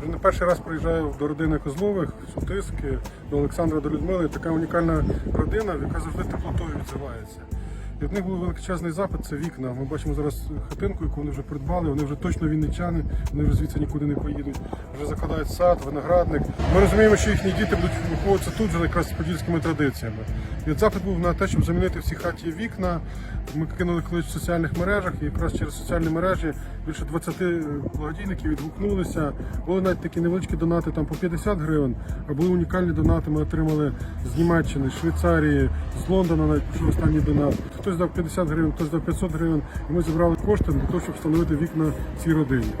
Вже не перший раз приїжджаю до родини Козлових, Сутиски, до Олександра, до Людмили. Така унікальна родина, яка завжди теплотою відзивається. І в них був величезний запит це вікна. Ми бачимо зараз хатинку, яку вони вже придбали. Вони вже точно вінничани, вони вже звідси нікуди не поїдуть. Вже закладають сад, виноградник. Ми розуміємо, що їхні діти будуть виховуватися тут вже якраз з подільськими традиціями. І запит був на те, щоб замінити всі хаті вікна. Ми кинули колись в соціальних мережах, і якраз через соціальні мережі більше 20 благодійників відгукнулися. Були навіть такі невеличкі донати там по 50 гривень, а були унікальні донати. Ми отримали з Німеччини, з Швейцарії, з Лондона навіть пішов останній донат. Хтось дав 50 гривень, хтось дав 500 гривень, і ми зібрали кошти для того, щоб встановити вікна цій родині.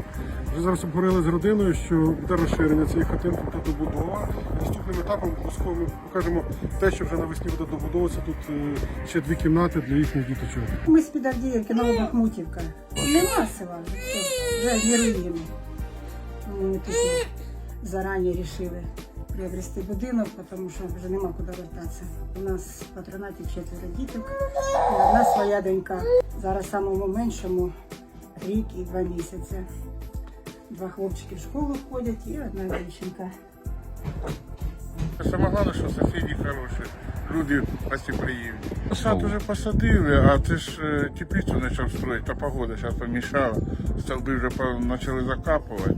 Вже зараз обговорили з родиною, що буде розширення цієї хатинки та добудова. Наступним етапом обов'язково ми покажемо те, що вже навесні буде добудовуватися. Тут е, ще дві кімнати для їхніх діточок. Ми з Підавдіївки, Новобахмутівка. Нема села, вже не руїни. Ми тут зарані вирішили приобрести будинок, тому що вже нема куди вертатися. У нас в патронаті четверо діток, і одна своя донька. Зараз самому меншому рік і два місяці. Два хлопчики в школу ходять і одна дівчинка. Саме головне, що сусіди хороші, люди гостеприємні. Сад вже посадили, а це ж е, теплицю почав строїти, та погода зараз помішала. Столби вже почали закапувати.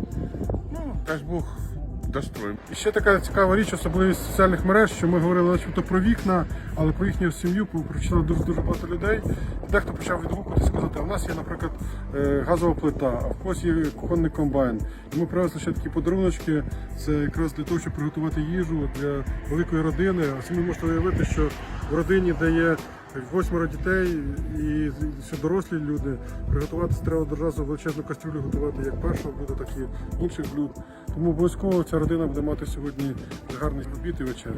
Ну, дасть Бог, достроїмо. І ще така цікава річ, особливість соціальних мереж, що ми говорили начебто про вікна, але про їхню сім'ю прочитали дуже дуже багато людей. Дехто почав відгукуватися сказати, а в нас є, наприклад, е, газова плита, а в когось є кухонний комбайн. І ми привезли ще такі подаруночки. Це якраз для того, щоб приготувати їжу для великої родини. Самі можете уявити, що в родині, де є восьмеро дітей і ще дорослі люди, Приготуватися треба одразу величезну кастрюлю готувати як першого блюда, так і інших блюд. Тому обов'язково ця родина буде мати сьогодні гарний обід і вечерю.